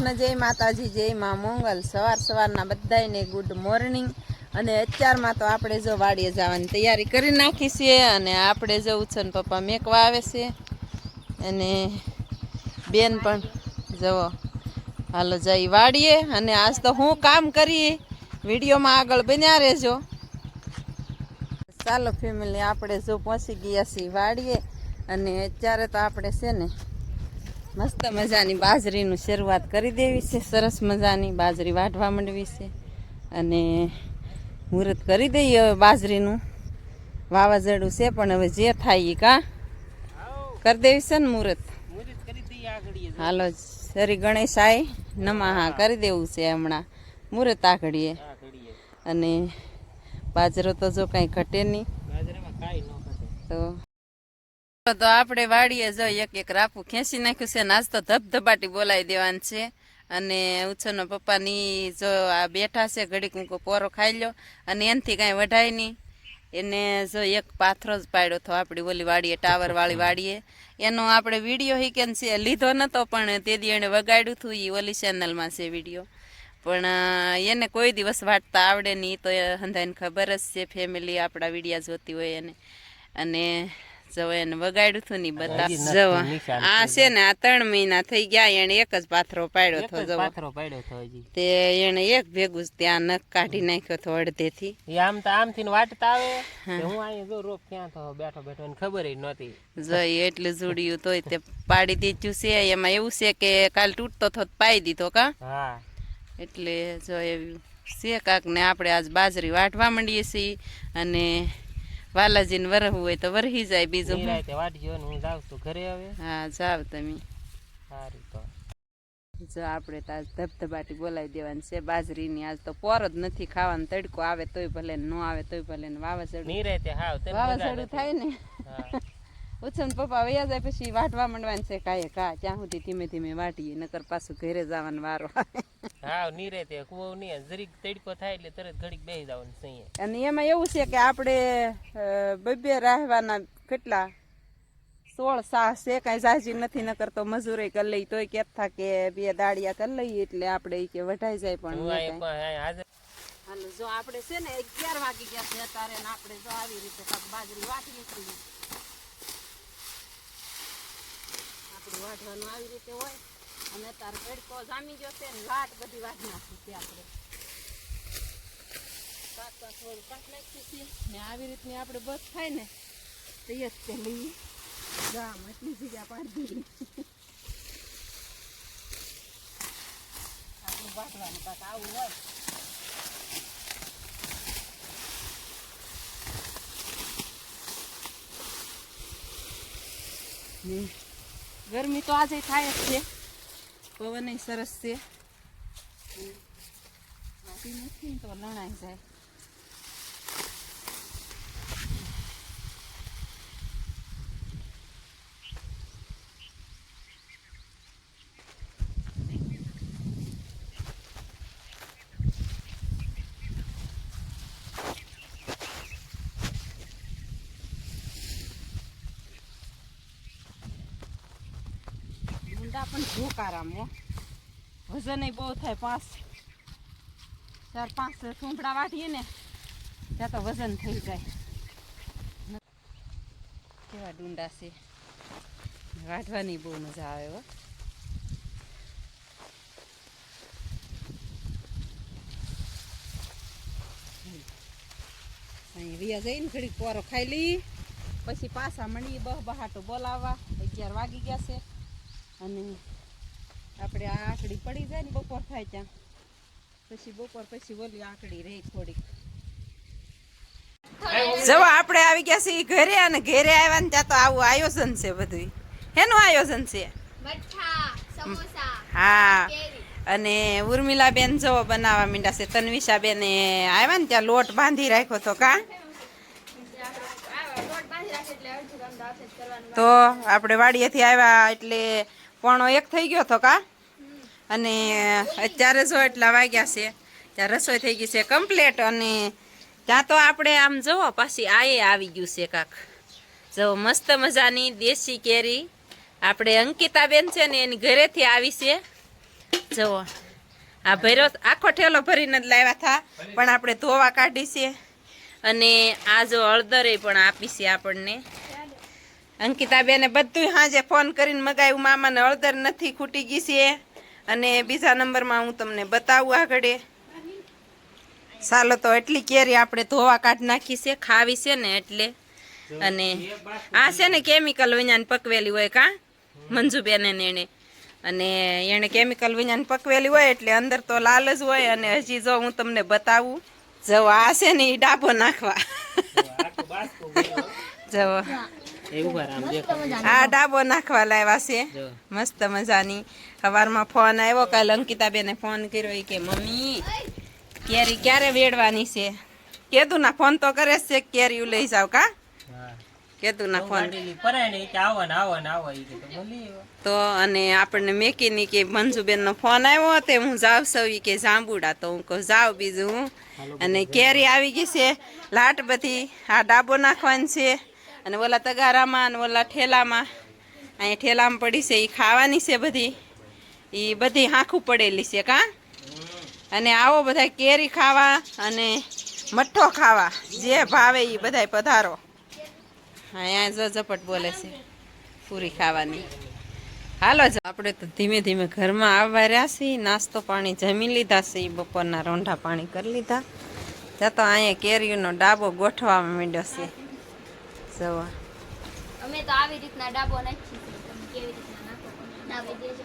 કૃષ્ણ, જય માતાજી, જય માં મોંગલ. સવાર સવારના બધાયને ગુડ મોર્નિંગ અને અત્યારમાં તો આપણે જો વાડીએ જવાની તૈયારી કરી નાખી છે અને આપણે જવું છે ને પપ્પા મેકવા આવે છે. અને બેન પણ જવો હાલો જઈ વાડીએ. અને આજ તો હું કામ કરી વિડીયોમાં આગળ બન્યા રહેજો. ચાલો ફેમિલી આપણે જો પહોંચી ગયા છીએ વાડીએ. અને અત્યારે તો આપણે છે ને મસ્ત મજાની બાજરીનું શરૂઆત કરી દેવી છે. સરસ મજાની બાજરી વાઢવા માંડવી છે. અને મુહૂર્ત કરી દઈએ હવે બાજરીનું. વાવાઝોડું છે પણ હવે જે થાય એ કા? કરી દેવી છે ને મુહૂર્ત? હાલો શ્રી ગણેશાય નમાહા કરી દેવું છે હમણાં. મુહૂર્ત આઘડીએ અને બાજરો તો જો કાંઈ ઘટે નહીં. તો તો આપણે વાડીએ જો એક એક રાપુ ખેંચી નાખ્યું છે નાસ્તો ધબધબાટી બોલાવી દેવાનું છે. અને ઉછળનો પપ્પાની જો આ બેઠા છે, ઘડીક હું પોરો ખાઈ લ્યો. અને એનાથી કાંઈ વઢાય નહીં. એને જો એક પાથરો જ પાડ્યો હતો આપણી ઓલી વાડીએ, ટાવર વાળી વાડીએ. એનો આપણે વીડિયો હિકેન છે, લીધો નતો, પણ તે દી એણે વગાડ્યું હતું એ ઓલી ચેનલમાં છે વીડિયો. પણ એને કોઈ દિવસ વાટતા આવડે નહીં, તો એ હંધાઈને ખબર જ છે ફેમિલી આપણા વિડીયા જોતી હોય એને. અને જો એને વગાડ્યું હતું ને બધા. જો આ છે ને આ ત્રણ મહિના થઈ ગયા એને એક જ પાથરો પાડ્યો હતો જો પાથરો પાડ્યો હતો હજી. તે એને એક ભેગું જ ત્યાં નખ કાઢી નાખ્યો હતો અડધેથી. એ આમ તો આમ થી વાટતા આવે. હું. અહીંયા જો રોપ ક્યાં તો બેઠો બેઠો એને ખબર ય નહોતી. જઈ એટલું જોડ્યું તોય તે પાડી દીધું છે. એમાં એવું છે કે કાલ તૂટતો તો પાઈ દીધો કા? હા. એટલે જો એવું છે કાક ને આપણે આજ બાજરી વાટવા માંડીએ છીએ અને વાલાજીને વરહવું હોય તો વરહી જાય બીજું હું. નિરાંતે વાટજો ને હું જાઉં છું ઘરે હવે. હા જાવ તમે. સારું તો. જો આપણે તો આજ ધબધબાટી બોલાવી દેવાની છે બાજરીની. આજ તો પોર જ નથી ખાવાનો. તડકો આવે તોય ભલે ને આવે તોય ભલે ને વાવાઝોડું. નિરાંતે હાવ વાવાઝોડું થાય ને. ઉછન પપ્પા વૈયા જાય પછી વાટવા માંડવાનું છે કાંઈ. કા ત્યાં સુધી ધીમે ધીમે વાટીએ નકર પાછું ઘરે જવાનું વારો હા નીરે તે કુવો નહીં જરીક તડકો થાય એટલે તરત ઘડીક બેસી જવાનું સહીએ અને એમાં એવું છે કે આપણે અ, બબ્બે રહેવાના કેટલા? સોળ સાહ છે કાંઈ જાજી નથી ન કરતો મજૂરી કરી લઈ તોય કહેતા કે બે દાડિયા કરી લઈએ એટલે આપણે કે વઢાઈ જાય પણ હાલો જો આપણે છે ને અગિયાર વાગી ગયા છે અત્યારે ને આપણે જો આવી રીતે બાજરી વાટી છીએ. આપણે વાટવાનું આવી રીતે હોય. અને તાર ભેડકો જામી ગયો છે લાટ બધી વાઢ નાખી છે આપણે. કાંક થોડું નાખીએ છીએ ને આવી રીતની આપણે બસ થાય ને, તો એ જ તે ગામ એટલી જગ્યા પાડી દઈએ આપણું વાટવાનું કાંક આવું હોય. ને ગરમી તો આજે થાય જ છે. પવન સરસ છે. નથી તો લણાઈ જાય. ઊંડા પણ જોકારામ હો. વજન બહુ થાય પાંચ. ચાર, પાંચ સૂંપડા વાટીએ ને, ત્યાં તો વજન થઈ જાય. કેવા ડુંડા છે. વાટવાની બહુ મજા આવે હો. રિયા જઈને ઘડીક પોરો ખાઈ લઈ. પછી પાછા મળી બહ બહાટો બોલાવવા. અગિયાર વાગી ગયા છે. અને આપણે આ આકડી પડી જાય ને બપોર થાય ત્યાં. પછી બપોર પછી ઓલી આકડી રહી થોડીક. જો આપણે આવી ગયા છીએ ઘરે અને ઘરે આવ્યા ને ત્યાં તો આવું આયોજન છે બધું એનું આયોજન છે? હા. અને ઉર્મિલા બેન જો બનાવવા માંડ્યા છે. તન્વિષા બેન આવ્યા ને ત્યાં લોટ બાંધી રાખ્યો તો કા? લોટ બાંધી રાખે એટલે અડધું કામ તો હાથે જ કરવાનું તો આપણે વાડીએથી આવ્યા એટલે પોણો એક થઈ ગયો તો કા? અને અત્યારે જો એટલા વાગ્યા છે ત્યાં રસોઈ થઈ ગઈ છે કમ્પ્લેટ અને ત્યાં તો આપણે આમ જુઓ, પાછી આએ આવી ગયું છે કાક. જો મસ્ત મજાની દેશી કેરી આપણે અંકિતાબેન છે ને એની ઘરેથી આવી છે. જુઓ આ ભૈરો આખો ઠેલો ભરીને જ લાવ્યા હતા પણ આપણે ધોવા કાઢી છે. અને આ જો હળદરે પણ આપી છે આપણને. અંકિતા બેને બધું હાજે ફોન કરીને મગાવ્યું. મામાને હળદર નથી ખૂટી ગઈ છે. અને બીજા નંબરમાં હું તમને બતાવું આગળ. ચાલો તો એટલી કેરી આપણે ધોવા કાઢ નાખી છે ખાવી છે ને એટલે. અને આ છે ને કેમિકલ વિજ્ઞાન પકવેલી હોય કા મંજુબેને એને. અને એણે કેમિકલ વિજ્ઞાન પકવેલી હોય એટલે અંદર તો લાલ જ હોય અને હજી જો હું તમને બતાવું. જો આ છે ને એ ડાબો નાખવા. જો. આ ડાબો નાખવા લાવ્યા છે. મસ્ત મજાની. સવારમાં ફોન આવ્યો કાલે અંકિતાબેને ફોન કર્યો કે મમ્મી કેરી ક્યારે વેડવાની છે? કેતું ના ફોન તો કરે જ છે કે કેરી લઈ જાવ કા? કેતું ના ફોન. ને કે ને ને કે તો બોલી આવ્યો. તો અને આપણને મેકીની કે મંજુબેનનો ફોન આવ્યો તે હું જાવ સૌ ઈ કે જાંબુડા. તો હું કહું જાવ બીજું. હું અને કેરી આવી ગઈ છે લાટ બધી. આ ડાબો નાખવાની છે. અને ઓલા તગારામાં અને ઓલા ઠેલામાં. અહીંયા ઠેલામાં પડી છે એ ખાવાની છે બધી. એ બધી હાંખું પડેલી છે, કા? અને આવો બધા કેરી ખાવા અને મઠ્ઠો ખાવા. જે ભાવે એ બધાય પધારો. અહીંયા ઝપટ બોલે છે, પૂરી ખાવાની. હાલો જ, આપણે તો ધીમે ધીમે ઘરમાં આવવા રહ્યા છીએ. નાસ્તો પાણી જમી લીધા છે બપોરના રોંઢા પાણી કરી લીધા. ત્યાં તો અહીંયા કેરીઓનો ડાબો ગોઠવા માંડ્યો છે. જવા અમે તો આવી રીતના ડાબો નાખી તમે કેવી રીતના નાખો? ડાબો દેજો.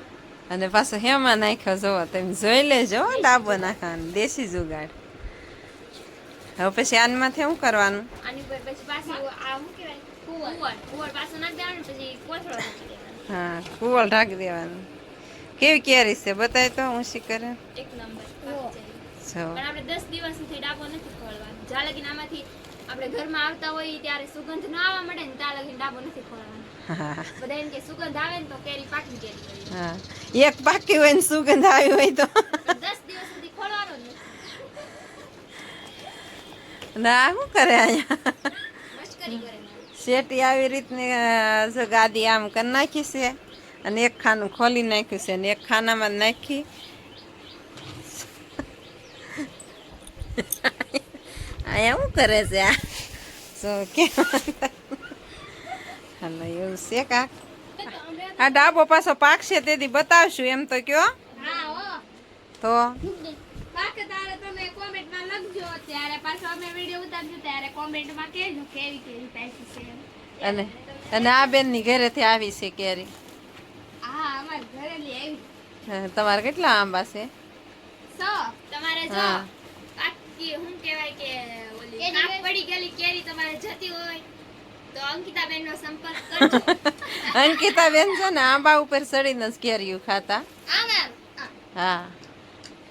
અને પાછો હેમાં નાખ્યો જોવો તમે જોઈ લેજો ડાબો નાખવાનો દેશી જુગાડ. હવે પછી આનમાંથી શું કરવાનું? આની ઉપર પછી પાછું આ શું કહેવાય? કુવર. કુવર. પાછું નાખી દેવાનું પછી કોથળો હા કુવળ ઢાંકી દેવાનું. કેવી કેરી છે બતાય તો હું શી કરે? એક નંબર જો. પણ આપણે 10 દિવસ સુધી ડાબો નથી ખોલવાનો. લગીને આમાંથી આપણે ઘરમાં આવતા હોય ત્યારે સુગંધ ન આવવા મળે ને ત્યાં લગીને ડાબો નથી ખોલવાનો બધા એમ કે સુગંધ આવે ને તો કેરી પાકી ગયેલી હા. એક પાકી હોય ને સુગંધ આવી હોય તો. દસ દિવસ સુધી ખોલવાનો જ ના શું કરે અહીંયા. શેટી આવી રીતની ગાદી આમ કરી નાખી છે અને એક ખાનું ખોલી નાખ્યું છે અને એક ખાનામાં નાખી. અહીંયા શું કરે છે આ. જો કે હાલો એવું છે કાક? આ ડાબો પાછો પાકશે તેથી બતાવશું એમ તો કયો. તો? પાકે પાકી છે. અને અને આ બેનની ઘરેથી આવી છે કેરી. હા અમાર ઘરે લઈ આવી. હા, તમારે કેટલા આંબા છે? સો. તમારે જો શું કહેવાય કે ઓલી કાપ પડી ગયેલી કેરી તમારે જતી હોય તો અંકિતાબેન નો સંપર્ક કરજો. અંકિતા બેન છે ને આંબા ઉપર ચડીને જ ખાતા. હા.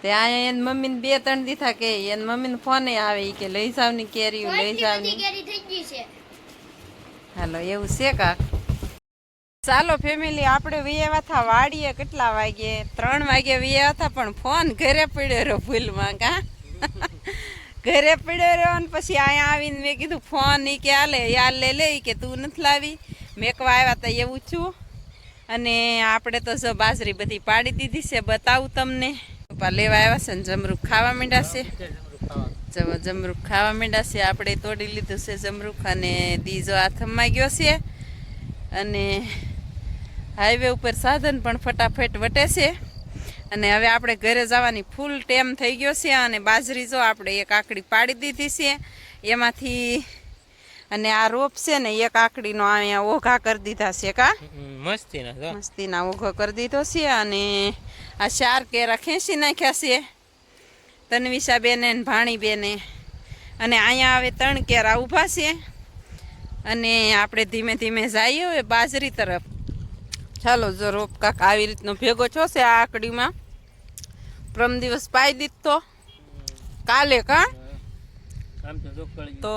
તે અહીંયા એન મમ્મીને બે ત્રણ દીથા કે એની મમ્મીને ફોને આવે કે લઈ જાવની લઈ જાવની. હાલો એવું છે કાક ચાલો ફેમિલી આપણે વિયેવા હતા વાડીએ કેટલા વાગે ત્રણ વાગે વિયેવા હતા પણ ફોન ઘરે પડ્યો રહ્યો ભૂલમાં કા? ઘરે પડ્યો રહ્યો અને પછી અહીંયા આવીને મેં કીધું, ફોન એ કે હાલે યાર લે લે કે તું નથી લાવી. મેકવા આવ્યા હતા એવું છું. અને આપણે તો જો બાજરી બધી પાડી દીધી છે, બતાવું તમને. લેવા આવ્યા છે ને જમરૂખ ખાવા માંડ્યા છે. જમરૂખ ખાવા માંડ્યા છે. આપણે તોડી લીધું છે જમરૂખ અને દીજો હાથમાં ગયો છે. અને હાઈવે ઉપર સાધન પણ ફટાફટ વટે છે. અને હવે આપણે ઘરે જવાની ફૂલ ટેમ થઈ ગયો છે અને બાજરી જો આપણે એક આકડી પાડી દીધી છે એમાંથી અને આ રોપ છે ને એક આકડીનો અહીંયા ઓઘા કરી દીધા છે કા? મસ્તીના મસ્તી મસ્તીના ઓઘો કરી દીધો છે અને આ ચાર કેરા ખેંચી નાખ્યા છે તન્વિષા બેને ને ભાણી બેને અને અહીંયા હવે ત્રણ કેરા ઊભા છે અને આપણે ધીમે ધીમે જઈએ હવે બાજરી તરફ. ચાલો જો રોપ કાક આવી રીતનો ભેગો છો છે આ આકડીમાં. પ્રમ દિવસ પાઈ દીધો. કાલે કા? તો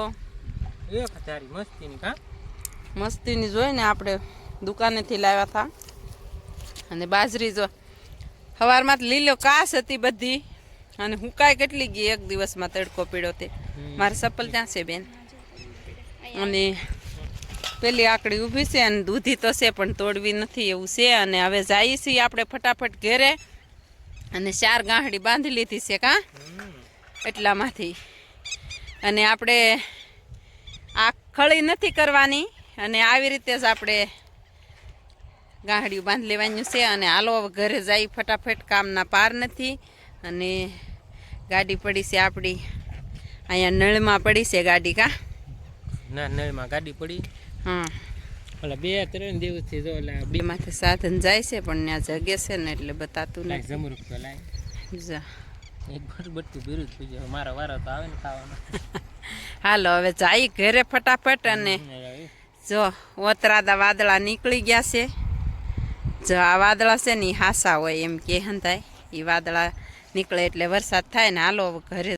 મસ્તીની જોઈ ની આપણે દુકાનેથી લાવ્યા હતા અને બાજરી જો સવારમાં તો લીલો કાસ હતી બધી. અને હુકાય કેટલી ગઈ એક દિવસમાં તડકો પીડ્યો તે. મારી સપલ ત્યાં છે બેન. અને પેલી આકડી ઊભી છે અને દૂધી તો છે પણ તોડવી નથી એવું છે. અને હવે જઈએ છીએ આપણે ફટાફટ ઘેરે. અને ચાર ગાંઠડી બાંધી લીધી છે કાં? એટલામાંથી. અને આપણે આ ખળી નથી કરવાની અને આવી રીતે જ આપણે ગાંઠડી બાંધી લેવાનું છે અને હાલો ઘરે જાય ફટાફટ કામના પાર નથી અને ગાડી પડી છે આપણી. અહીંયા નળમાં પડી છે ગાડી કા? ના નળમાં ગાડી પડી. હા. બે ત્રણ દિવસથી જો બે બેમાંથી સાધન જાય છે પણ ત્યાં જગે છે ને એટલે બતાતું નથી. જમરૂક તો લાય. જા. એક ભર બટકું ભીરું જ પૂછ્યું મારો વારો તો આવે ને ખાવાનો. હાલો હવે જાય ઘરે ફટાફટ અને જો ઓતરાદા વાદળા નીકળી ગયા છે. જો આ વાદળા છે ને હાસા હોય એમ કે હંધાય એ વાદળા નીકળે એટલે વરસાદ થાય ને હાલો ઘરે